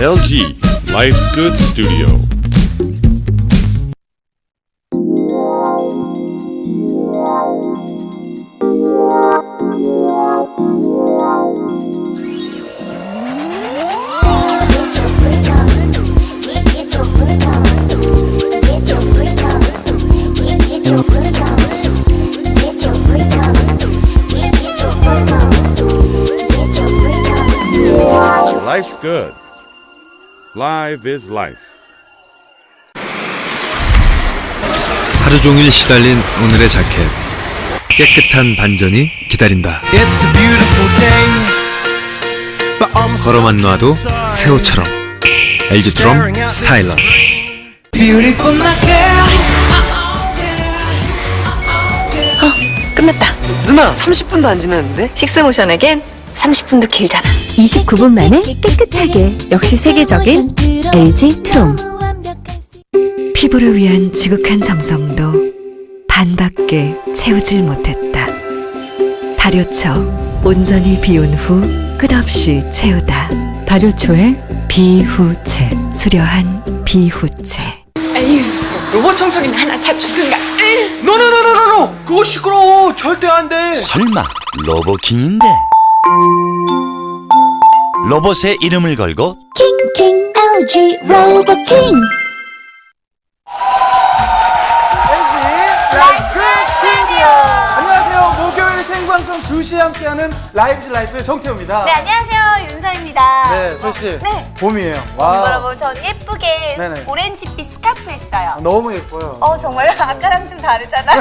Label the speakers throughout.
Speaker 1: LG Life's Good Studio. Life's good. Live is life.
Speaker 2: 하루 종일 시달린 오늘의 자켓 깨끗한 반전이 기다린다
Speaker 3: It's a beautiful day. But I'm
Speaker 2: 걸어만 놔도 새 옷처럼 LG 트럼 스타일러
Speaker 3: girl.
Speaker 4: 끝났다.
Speaker 5: 누나 30분도 안 지났는데?
Speaker 4: 식스모션에겐 30분도 길잖아.
Speaker 6: 29분 만에 깨끗하게 역시 세계적인 LG 트롬 피부를 위한 지극한 정성도 반밖에 채우질 못했다 발효처 온전히 비운 후 끝없이 채우다 발효초의 비후채 수려한 비후채
Speaker 4: 로봇 청소기는 하나 다 주든가.
Speaker 5: 노노노노노노! 그거 시끄러워! 절대 안 돼!
Speaker 7: 설마 로보킹인데 로봇의 이름을 걸고
Speaker 6: 킹킹 LG 로보킹
Speaker 5: 안녕하세요. 목요일 생방송 2시에 함께하는 라이브 라이프의 정태호입니다.
Speaker 8: 네, 안녕하세요. 윤서입니다.
Speaker 5: 네, 소씨.
Speaker 8: 네.
Speaker 5: 봄이에요.
Speaker 8: 와.
Speaker 5: 와.
Speaker 8: 여러분, 전 예쁘게
Speaker 5: 네네.
Speaker 8: 오렌지빛 스카프 했어요.
Speaker 5: 너무 예뻐요.
Speaker 8: 어, 정말 아까랑 좀 다르잖아요.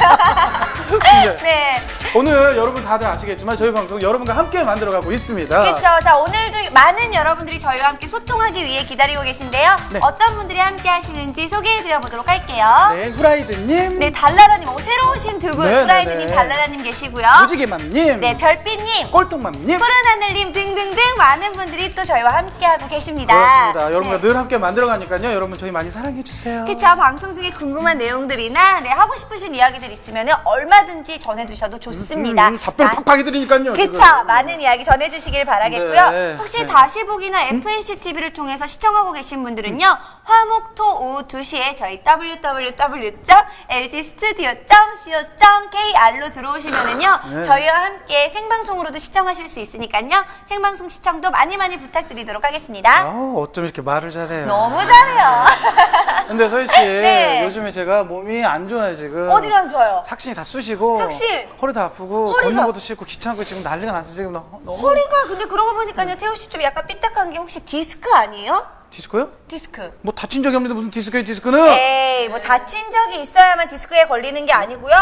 Speaker 5: 네.
Speaker 8: 네.
Speaker 5: 오늘 여러분 다들 아시겠지만 저희 방송 여러분과 함께 만들어가고 있습니다.
Speaker 8: 그렇죠. 자, 오늘도 많은 여러분들이 저희와 함께 소통하기 위해 기다리고 계신데요.
Speaker 5: 네.
Speaker 8: 어떤 분들이 함께 하시는지 소개해드려 보도록 할게요.
Speaker 5: 네, 후라이드님.
Speaker 8: 네, 달라라님, 오, 새로 오신 두 분,
Speaker 5: 네, 네,
Speaker 8: 후라이드님,
Speaker 5: 네.
Speaker 8: 달라라님 계시고요.
Speaker 5: 무지개맘님.
Speaker 8: 네, 별빛님,
Speaker 5: 꼴통맘님.
Speaker 8: 푸른 하늘님 등등등 많은 분들이 또 저희와 함께하고 계십니다.
Speaker 5: 그렇습니다. 여러분과
Speaker 8: 네.
Speaker 5: 늘 함께 만들어가니까요. 여러분 저희 많이 사랑해주세요.
Speaker 8: 그쵸 방송 중에 궁금한 내용들이나 네, 하고 싶으신 이야기들 있으면 얼마든지 전해주셔도 좋습니다.
Speaker 5: 음, 답변
Speaker 8: 마-
Speaker 5: 팍팍 해드리니까요.
Speaker 8: 그쵸
Speaker 5: 지금.
Speaker 8: 많은 이야기 전해주시길 바라겠고요.
Speaker 5: 네,
Speaker 8: 혹시
Speaker 5: 네.
Speaker 8: 다시 보기나 FNC TV를 통해서 시청하고 계신 분들은요 화목토 오후 2시에 저희 www.lgstudio.co.kr로 들어오시면은요
Speaker 5: 네.
Speaker 8: 저희와 함께 생방송으로도 시청하실 수 있으니까요 생방송 시청도 많이 많이 부탁드리도록 하겠습니다.
Speaker 5: 아, 어쩜 이렇게 말을 잘해요.
Speaker 8: 너무 잘해요.
Speaker 5: 근데 서희 씨,
Speaker 8: 네.
Speaker 5: 요즘에 제가 몸이 안 좋아요 지금.
Speaker 8: 어디가 안 좋아요?
Speaker 5: 삭신이 다 쑤시고.
Speaker 8: 삭신?
Speaker 5: 허리도 아프고.
Speaker 8: 허리가?
Speaker 5: 걷는 것도 싫고 귀찮고 지금 난리가 났어 지금 너- 너무.
Speaker 8: 허리가 근데 그러고 보니까요 태호 씨좀 약간 삐딱한 게 혹시 디스크 아니에요?
Speaker 5: 디스크요?
Speaker 8: 디스크.
Speaker 5: 뭐 다친 적이 없는데 무슨 디스크예요 디스크는?
Speaker 8: 에이 뭐 다친 적이 있어야만 디스크에 걸리는 게 아니고요.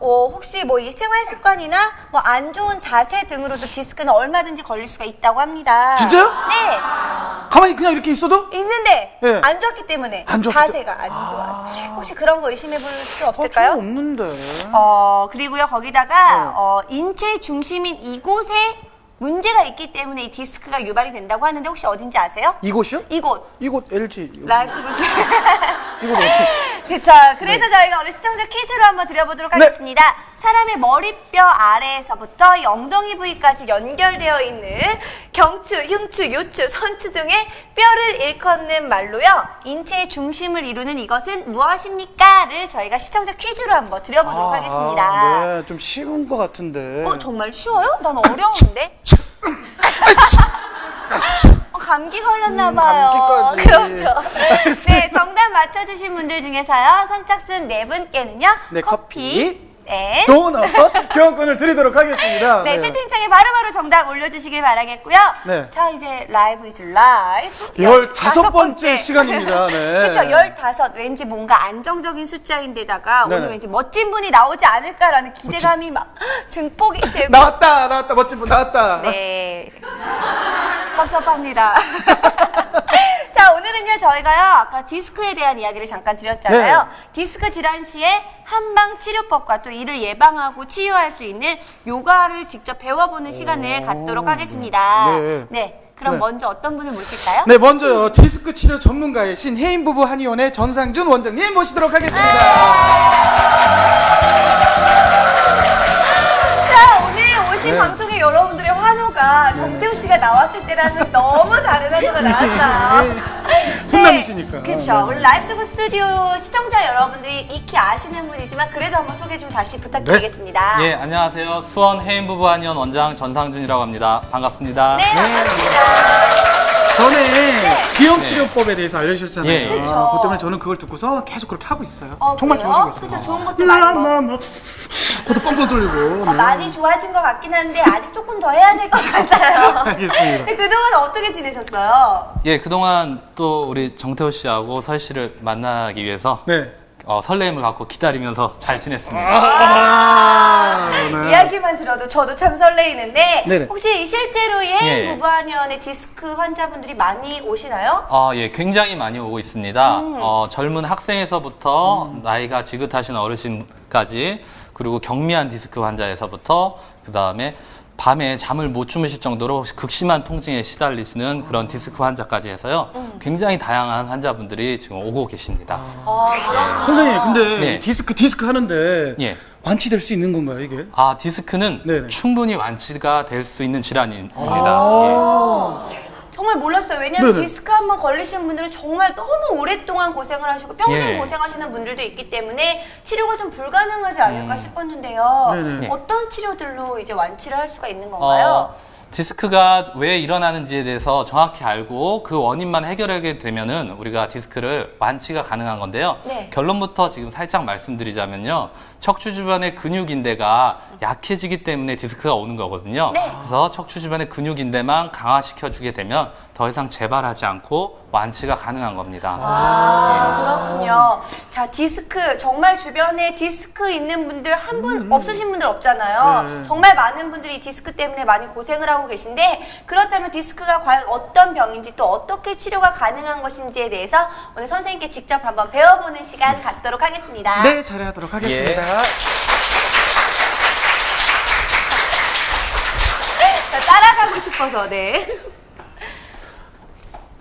Speaker 8: 어, 혹시 뭐 이 생활 습관이나 뭐 안 좋은 자세 등으로도 디스크는 얼마든지 걸릴 수가 있다고 합니다.
Speaker 5: 진짜요?
Speaker 8: 네.
Speaker 5: 가만히 그냥 이렇게 있어도?
Speaker 8: 있는데
Speaker 5: 네.
Speaker 8: 안 좋았기 때문에
Speaker 5: 안 좋았기
Speaker 8: 자세가 안 좋아. 혹시 그런 거 의심해 볼 수 없을까요?
Speaker 5: 어, 저 없는데.
Speaker 8: 어, 그리고요, 거기다가,
Speaker 5: 네.
Speaker 8: 어, 인체 중심인 이곳에 문제가 있기 때문에 이 디스크가 유발이 된다고 하는데 혹시 어딘지 아세요?
Speaker 5: 이곳이요?
Speaker 8: 이곳.
Speaker 5: 이곳 LG. 이곳.
Speaker 8: 라이브 스구스.
Speaker 5: 이곳 어디?
Speaker 8: 그쵸. 그래서 저희가 오늘 시청자 퀴즈로 한번 드려보도록
Speaker 5: 네.
Speaker 8: 하겠습니다. 사람의 머리뼈 아래에서부터 이 엉덩이 부위까지 연결되어 있는 경추, 흉추, 요추, 선추 등의 뼈를 일컫는 말로요. 인체의 중심을 이루는 이것은 무엇입니까?를 저희가 시청자 퀴즈로 한번 드려보도록 하겠습니다.
Speaker 5: 네, 좀 쉬운 것 같은데.
Speaker 8: 어, 정말 쉬워요? 난 어려운데? 어, 감기 걸렸나 봐요.
Speaker 5: 음, 감기까지.
Speaker 8: 그렇죠. 네, 정답 맞춰주신 분들 중에서요, 선착순 네 분께는요,
Speaker 5: 네, 커피,
Speaker 8: 네.
Speaker 5: 도넛 교환권을 드리도록 하겠습니다.
Speaker 8: 네, 채팅창에 바로바로 정답 올려주시길 바라겠고요.
Speaker 5: 네.
Speaker 8: 자, 이제 라이브 이즈 라이브.
Speaker 5: 열 다섯 번째 시간입니다. 네.
Speaker 8: 그렇죠. 열다섯. 왠지 뭔가 안정적인 숫자인데다가
Speaker 5: 네네.
Speaker 8: 오늘 왠지 멋진 분이 나오지 않을까라는 기대감이 막 증폭이 되고.
Speaker 5: 나왔다, 나왔다, 멋진 분 나왔다.
Speaker 8: 네. 섭섭합니다. 자, 오늘은요, 저희가요, 아까 디스크에 대한 이야기를 잠깐 드렸잖아요.
Speaker 5: 네.
Speaker 8: 디스크 질환 시에 한방 치료법과 또 이를 예방하고 치유할 수 있는 요가를 직접 배워보는 시간을 갖도록 하겠습니다.
Speaker 5: 네.
Speaker 8: 네. 그럼
Speaker 5: 네.
Speaker 8: 먼저 어떤 분을 모실까요?
Speaker 5: 네, 먼저 디스크 치료 전문가이신 혜인 부부 한의원의 전상준 원장님 모시도록 하겠습니다.
Speaker 8: 자, 오늘 오신
Speaker 5: 네.
Speaker 8: 방송에 여러분들의 환호가 한구가 정태우 씨가 나왔을 때랑은 너무 다른 한구가 나왔어요.
Speaker 5: 훈남이시니까.
Speaker 8: 그렇죠. 우리 라이프스구 스튜디오 시청자 여러분들이 익히 아시는 분이지만 그래도 한번 소개 좀 다시 부탁드리겠습니다.
Speaker 3: 예, 안녕하세요. 수원 해인 부부 한의원 원장 전상준이라고 합니다. 반갑습니다.
Speaker 8: 네, 반갑습니다.
Speaker 5: 전에 비염 치료법에 대해서 알려주셨잖아요.
Speaker 3: 예, 예.
Speaker 8: 네. 그쵸.
Speaker 5: 그것 때문에 저는 그걸 듣고서 계속 그렇게 하고 있어요.
Speaker 8: 어,
Speaker 5: 정말
Speaker 8: 그래요?
Speaker 5: 좋아지고 있어요.
Speaker 8: 좋은 것도 많이 먹
Speaker 5: 코도 뻥뻥 뚫리고. 네.
Speaker 8: 많이 좋아진 것 같긴 한데 아직 조금 더 해야 될 것 같아요.
Speaker 5: 알겠습니다.
Speaker 8: 근데 그동안 어떻게 지내셨어요?
Speaker 3: 예, 그동안 또 우리 정태호 씨하고 설 씨를 만나기 위해서
Speaker 5: 네.
Speaker 3: 어, 설레임을 갖고 기다리면서 잘 지냈습니다.
Speaker 5: 아, 네.
Speaker 8: 이야기만 들어도 저도 참 설레이는데
Speaker 5: 네네.
Speaker 8: 혹시 실제로 이 해인
Speaker 3: 예.
Speaker 8: 부부한의원에 디스크 환자분들이 많이 오시나요?
Speaker 3: 아, 예, 굉장히 많이 오고 있습니다.
Speaker 8: 음.
Speaker 3: 어, 젊은 학생에서부터 나이가 지긋하신 어르신까지 그리고 경미한 디스크 환자에서부터 그 다음에 밤에 잠을 못 주무실 정도로 극심한 통증에 시달리시는 그런 디스크 환자까지 해서요.
Speaker 8: 음.
Speaker 3: 굉장히 다양한 환자분들이 지금 오고 계십니다.
Speaker 8: 어, 그럼
Speaker 5: 선생님, 근데
Speaker 3: 네.
Speaker 5: 이 디스크 디스크 하는데
Speaker 3: 예.
Speaker 5: 완치될 수 있는 건가요, 이게?
Speaker 3: 아, 디스크는
Speaker 5: 네네.
Speaker 3: 충분히 완치가 될 수 있는 질환입니다. 예.
Speaker 8: 정말 몰랐어요. 왜냐면
Speaker 5: 네네.
Speaker 8: 디스크 한 번 걸리신 분들은 정말 너무 오랫동안 고생을 하시고 평생
Speaker 3: 예.
Speaker 8: 고생하시는 분들도 있기 때문에 치료가 좀 불가능하지 않을까 싶었는데요.
Speaker 5: 네네.
Speaker 8: 어떤 치료들로 이제 완치를 할 수가 있는 건가요?
Speaker 3: 어, 디스크가 왜 일어나는지에 대해서 정확히 알고 그 원인만 해결하게 되면은 우리가 디스크를 완치가 가능한 건데요.
Speaker 8: 네.
Speaker 3: 결론부터 지금 살짝 말씀드리자면요. 척추 주변의 근육인대가 약해지기 때문에 디스크가 오는 거거든요.
Speaker 8: 네.
Speaker 3: 그래서 척추 주변의 근육인대만 강화시켜 주게 되면 더 이상 재발하지 않고 완치가 가능한 겁니다.
Speaker 8: 아, 그렇군요. 자, 디스크. 정말 주변에 디스크 있는 분들 한 분 없으신 분들 없잖아요.
Speaker 5: 네.
Speaker 8: 정말 많은 분들이 디스크 때문에 많이 고생을 하고 계신데 그렇다면 디스크가 과연 어떤 병인지 또 어떻게 치료가 가능한 것인지에 대해서 오늘 선생님께 직접 한번 배워보는 시간 갖도록 하겠습니다.
Speaker 5: 네, 잘하도록 하겠습니다.
Speaker 8: 자, 따라가고 싶어서, 네.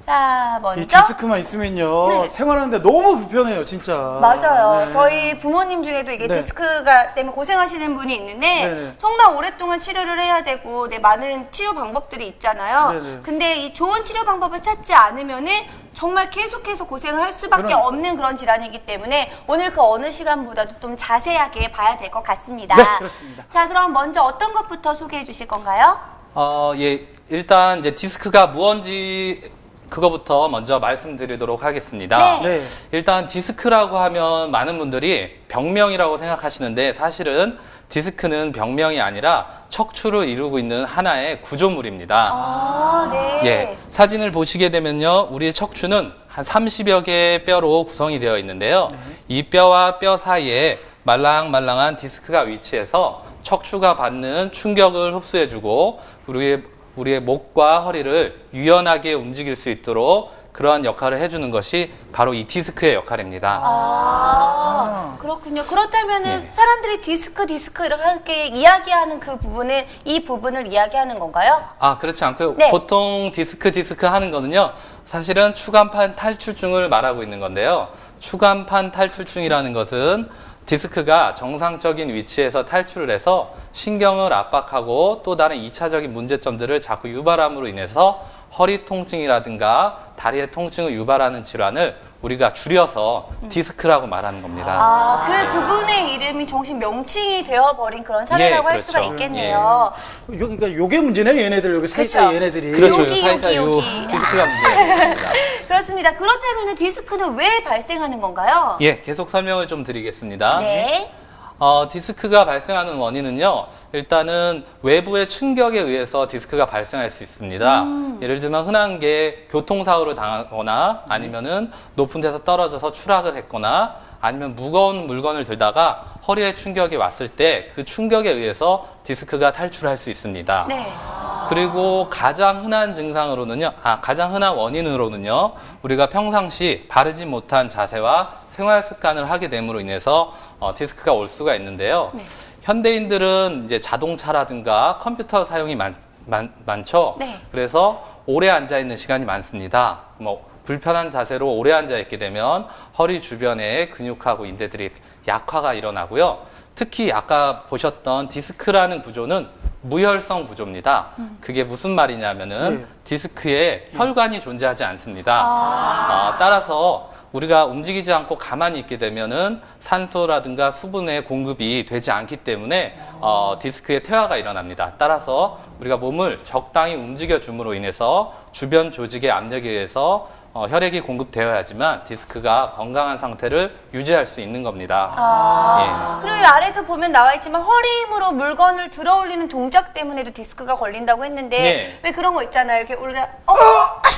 Speaker 8: 자,
Speaker 5: 이
Speaker 8: 먼저.
Speaker 5: 디스크만 있으면요
Speaker 8: 네.
Speaker 5: 생활하는데 너무 불편해요 진짜
Speaker 8: 맞아요.
Speaker 5: 네.
Speaker 8: 저희 부모님 중에도 이게
Speaker 5: 네.
Speaker 8: 디스크가 때문에 고생하시는 분이 있는데
Speaker 5: 네네.
Speaker 8: 정말 오랫동안 치료를 해야 되고 네, 많은 치료 방법들이 있잖아요.
Speaker 5: 네네.
Speaker 8: 근데 이 좋은 치료 방법을 찾지 않으면은 정말 계속해서 고생을 할 수밖에
Speaker 5: 그러니까.
Speaker 8: 없는 그런 질환이기 때문에 오늘 그 어느 시간보다도 좀 자세하게 봐야 될 것 같습니다.
Speaker 5: 네, 그렇습니다.
Speaker 8: 자, 그럼 먼저 어떤 것부터 소개해 주실 건가요?
Speaker 3: 어, 예, 일단 이제 디스크가 무언지 그거부터 먼저 말씀드리도록 하겠습니다.
Speaker 8: 네.
Speaker 5: 네.
Speaker 3: 일단 디스크라고 하면 많은 분들이 병명이라고 생각하시는데 사실은 디스크는 병명이 아니라 척추를 이루고 있는 하나의 구조물입니다.
Speaker 8: 아, 네.
Speaker 3: 예, 사진을 보시게 되면요, 우리의 척추는 한 30여 개의 뼈로 구성이 되어 있는데요. 이 뼈와 뼈 사이에 말랑말랑한 디스크가 위치해서 척추가 받는 충격을 흡수해주고 우리의 우리의 목과 허리를 유연하게 움직일 수 있도록 그러한 역할을 해주는 것이 바로 이 디스크의 역할입니다.
Speaker 8: 아, 그렇군요. 그렇다면은
Speaker 3: 네.
Speaker 8: 사람들이 디스크 디스크 이렇게 이야기하는 그 부분은 이 부분을 이야기하는 건가요?
Speaker 3: 아, 그렇지 않고요.
Speaker 8: 네.
Speaker 3: 보통 디스크 디스크 하는 거는요. 사실은 추간판 탈출증을 말하고 있는 건데요. 추간판 탈출증이라는 것은 디스크가 정상적인 위치에서 탈출을 해서 신경을 압박하고 또 다른 이차적인 문제점들을 자꾸 유발함으로 인해서 허리 통증이라든가 다리의 통증을 유발하는 질환을 우리가 줄여서 디스크라고 말하는 겁니다.
Speaker 8: 아, 그 부분의 이름이 정식 명칭이 되어버린 그런 사례라고
Speaker 3: 예,
Speaker 8: 할 수가
Speaker 3: 그렇죠.
Speaker 8: 있겠네요.
Speaker 5: 요, 그러니까 요게 문제네 얘네들 여기 사이사이
Speaker 8: 그쵸.
Speaker 5: 얘네들이
Speaker 3: 그렇죠.
Speaker 8: 여기,
Speaker 3: 사이사이 요
Speaker 8: 여기.
Speaker 3: 디스크가 문제입니다.
Speaker 8: 그렇습니다. 그렇다면 디스크는 왜 발생하는 건가요?
Speaker 3: 예, 계속 설명을 좀 드리겠습니다.
Speaker 8: 네.
Speaker 3: 어, 디스크가 발생하는 원인은요, 일단은 외부의 충격에 의해서 디스크가 발생할 수 있습니다.
Speaker 8: 음.
Speaker 3: 예를 들면 흔한 게 교통사고를 당하거나 아니면은 높은 데서 떨어져서 추락을 했거나 아니면 무거운 물건을 들다가 허리에 충격이 왔을 때 그 충격에 의해서 디스크가 탈출할 수 있습니다.
Speaker 8: 네.
Speaker 3: 그리고 가장 흔한 증상으로는요, 아, 가장 흔한 원인으로는요, 우리가 평상시 바르지 못한 자세와 생활 습관을 하게 됨으로 인해서 어, 디스크가 올 수가 있는데요.
Speaker 8: 네.
Speaker 3: 현대인들은 이제 자동차라든가 컴퓨터 사용이 많, 많, 많 죠.
Speaker 8: 네.
Speaker 3: 그래서 오래 앉아 있는 시간이 많습니다. 뭐 불편한 자세로 오래 앉아 있게 되면 허리 주변에 근육하고 인대들이 약화가 일어나고요. 특히 아까 보셨던 디스크라는 구조는 무혈성 구조입니다. 그게 무슨 말이냐면은
Speaker 5: 네.
Speaker 3: 디스크에 혈관이 존재하지 않습니다. 어, 따라서 우리가 움직이지 않고 가만히 있게 되면은 산소라든가 수분의 공급이 되지 않기 때문에 어, 디스크에 퇴화가 일어납니다. 따라서 우리가 몸을 적당히 움직여 줌으로 인해서 주변 조직의 압력에 의해서 어, 혈액이 공급되어야지만 디스크가 건강한 상태를 유지할 수 있는 겁니다.
Speaker 8: 아. 그리고 이 아래도 보면 나와 있지만 허리 힘으로 물건을 들어 올리는 동작 때문에도 디스크가 걸린다고 했는데
Speaker 3: 네.
Speaker 8: 왜 그런 거 있잖아요. 이렇게 우리가 어,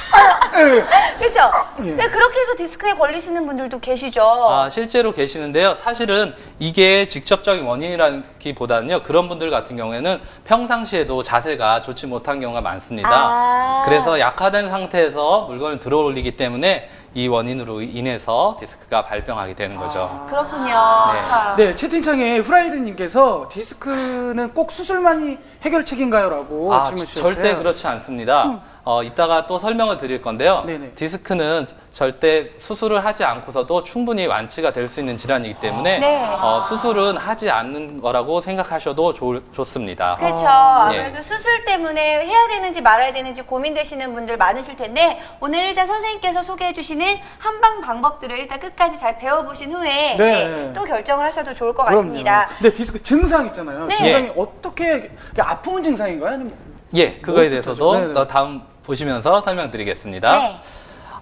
Speaker 8: 그렇죠. 왜 그렇게 해서 디스크에 걸리시는 분들도 계시죠.
Speaker 3: 아, 실제로 계시는데요. 사실은 이게 직접적인 원인이라기보다는요. 그런 분들 같은 경우에는 평상시에도 자세가 좋지 못한 경우가 많습니다.
Speaker 8: 아.
Speaker 3: 그래서 약화된 상태에서 물건을 들어 올리기 때문에 이 원인으로 인해서 디스크가 발병하게 되는 거죠.
Speaker 8: 그렇군요.
Speaker 3: 네.
Speaker 8: 자,
Speaker 5: 네, 채팅창에 후라이드님께서 디스크는 꼭 수술만이 해결책인가요? 라고
Speaker 3: 아,
Speaker 5: 질문 주셨어요.
Speaker 3: 절대 그렇지 않습니다. 어, 이따가 또 설명을 드릴 건데요.
Speaker 5: 네네.
Speaker 3: 디스크는 절대 수술을 하지 않고서도 충분히 완치가 될 수 있는 질환이기 때문에
Speaker 8: 네.
Speaker 3: 어, 수술은 하지 않는 거라고 생각하셔도 좋, 좋습니다.
Speaker 8: 그렇죠.
Speaker 3: 예.
Speaker 8: 아무래도 수술 때문에 해야 되는지 말아야 되는지 고민되시는 분들 많으실 텐데 오늘 일단 선생님께서 소개해 주시는 한방 방법들을 일단 끝까지 잘 배워보신 후에
Speaker 5: 네.
Speaker 8: 네, 또 결정을 하셔도 좋을 것 같습니다.
Speaker 5: 근데 디스크 증상 있잖아요.
Speaker 8: 네.
Speaker 5: 증상이 어떻게 아픈 증상인가요? 아니면
Speaker 3: 예, 그거에
Speaker 5: 뭘
Speaker 3: 대해서도
Speaker 5: 뜻하죠? 네네.
Speaker 3: 더 다음 보시면서 설명드리겠습니다.
Speaker 8: 네.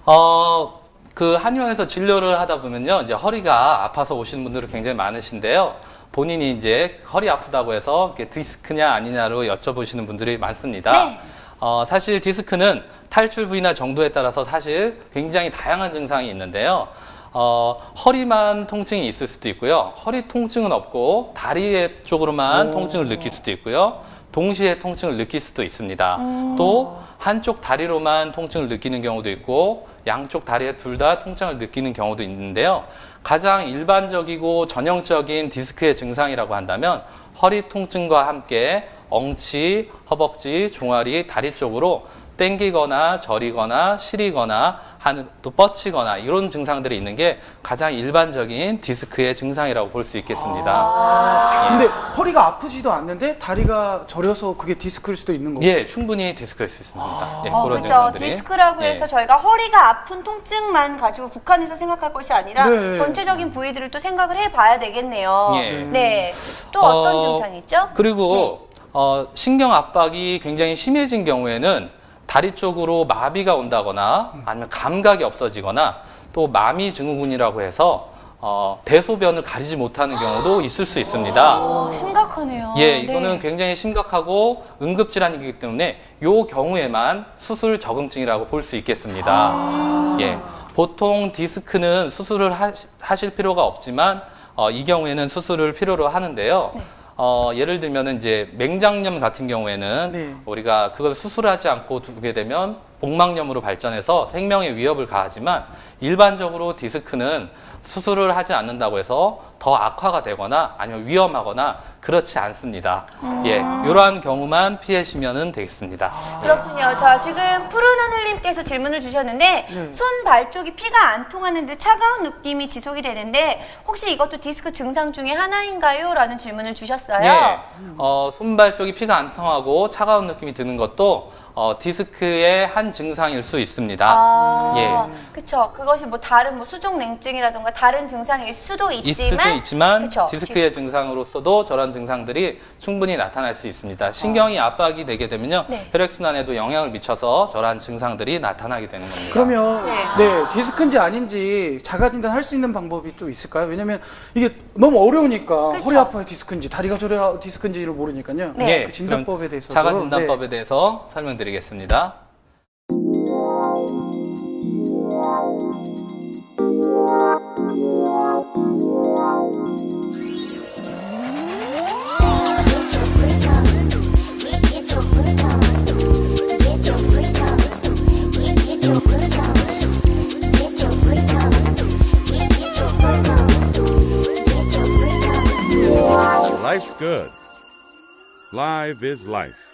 Speaker 3: 어, 그 한의원에서 진료를 하다 보면요, 이제 허리가 아파서 오시는 분들이 굉장히 많으신데요. 본인이 이제 허리 아프다고 해서 디스크냐 아니냐로 여쭤보시는 분들이 많습니다.
Speaker 8: 네.
Speaker 3: 어, 사실 디스크는 탈출 부위나 정도에 따라서 사실 굉장히 다양한 증상이 있는데요. 어, 허리만 통증이 있을 수도 있고요. 허리 통증은 없고 다리 쪽으로만 통증을 느낄 수도 있고요. 동시에 통증을 느낄 수도 있습니다. 또 한쪽 다리로만 통증을 느끼는 경우도 있고 양쪽 다리에 둘 다 통증을 느끼는 경우도 있는데요. 가장 일반적이고 전형적인 디스크의 증상이라고 한다면 허리 통증과 함께 엉치, 허벅지, 종아리, 다리 쪽으로 땡기거나 저리거나 시리거나 하는 또 뻗치거나 이런 증상들이 있는 게 가장 일반적인 디스크의 증상이라고 볼 수 있겠습니다.
Speaker 5: 근데 허리가 아프지도 않는데 다리가 저려서 그게 디스크일 수도 있는 거고.
Speaker 3: 예, 충분히 디스크일 수 있습니다. 예,
Speaker 8: 어,
Speaker 3: 그런
Speaker 8: 그렇죠.
Speaker 3: 증상들이.
Speaker 8: 디스크라고
Speaker 3: 예.
Speaker 8: 해서 저희가 허리가 아픈 통증만 가지고 국한해서 생각할 것이 아니라
Speaker 5: 네.
Speaker 8: 전체적인 부위들을 또 생각을 해봐야 되겠네요.
Speaker 3: 예.
Speaker 8: 네. 또 어떤
Speaker 3: 어,
Speaker 8: 증상이 있죠?
Speaker 3: 그리고 어, 신경 압박이 굉장히 심해진 경우에는 다리 쪽으로 마비가 온다거나 아니면 감각이 없어지거나 또 마미 증후군이라고 해서 어, 대소변을 가리지 못하는 경우도 있을 수 있습니다.
Speaker 8: 어, 심각하네요.
Speaker 3: 예, 이거는
Speaker 8: 네.
Speaker 3: 굉장히 심각하고 응급 질환이기 때문에 요 경우에만 수술 적응증이라고 볼 수 있겠습니다.
Speaker 8: 아.
Speaker 3: 예, 보통 디스크는 수술을 하시, 하실 필요가 없지만 어, 이 경우에는 수술을 필요로 하는데요.
Speaker 8: 네.
Speaker 3: 어, 예를 들면 이제 맹장염 같은 경우에는
Speaker 5: 네.
Speaker 3: 우리가 그걸 수술하지 않고 두게 되면 복막염으로 발전해서 생명의 위협을 가하지만 일반적으로 디스크는 수술을 하지 않는다고 해서 더 악화가 되거나 아니면 위험하거나 그렇지 않습니다. 예, 이러한 경우만 피하시면 되겠습니다.
Speaker 8: 그렇군요. 자, 지금 푸른 하늘님께서 질문을 주셨는데
Speaker 5: 네.
Speaker 8: 손, 발 쪽이 피가 안 통하는 듯 차가운 느낌이 지속이 되는데 혹시 이것도 디스크 증상 중에 하나인가요? 라는 질문을 주셨어요.
Speaker 3: 예, 어, 손발 쪽이 피가 안 통하고 차가운 느낌이 드는 것도 어, 디스크의 한 증상일 수 있습니다.
Speaker 8: 아,
Speaker 3: 예.
Speaker 8: 그쵸. 그것이 뭐 다른 뭐 수족 냉증이라던가 다른 증상일 수도
Speaker 3: 있을
Speaker 8: 있지만,
Speaker 3: 수도 있지만
Speaker 8: 그쵸.
Speaker 3: 디스크의 증상으로서도 저런 증상들이 충분히 나타날 수 있습니다. 신경이 압박이 되게 되면요
Speaker 8: 네.
Speaker 3: 혈액순환에도 영향을 미쳐서 저러한 증상들이 나타나게 되는 겁니다.
Speaker 5: 그러면
Speaker 8: 네.
Speaker 5: 네. 디스크인지 아닌지 자가 진단할 수 있는 방법이 또 있을까요? 왜냐면 이게 너무 어려우니까
Speaker 8: 그쵸.
Speaker 5: 허리 아파요 디스크인지 다리가 저려 디스크인지를 모르니까요.
Speaker 8: 네.
Speaker 3: 예,
Speaker 5: 그 진단법에 대해서
Speaker 3: 자가 진단법에 대해서 설명 드리겠습니다.
Speaker 1: Life's good. Live is life.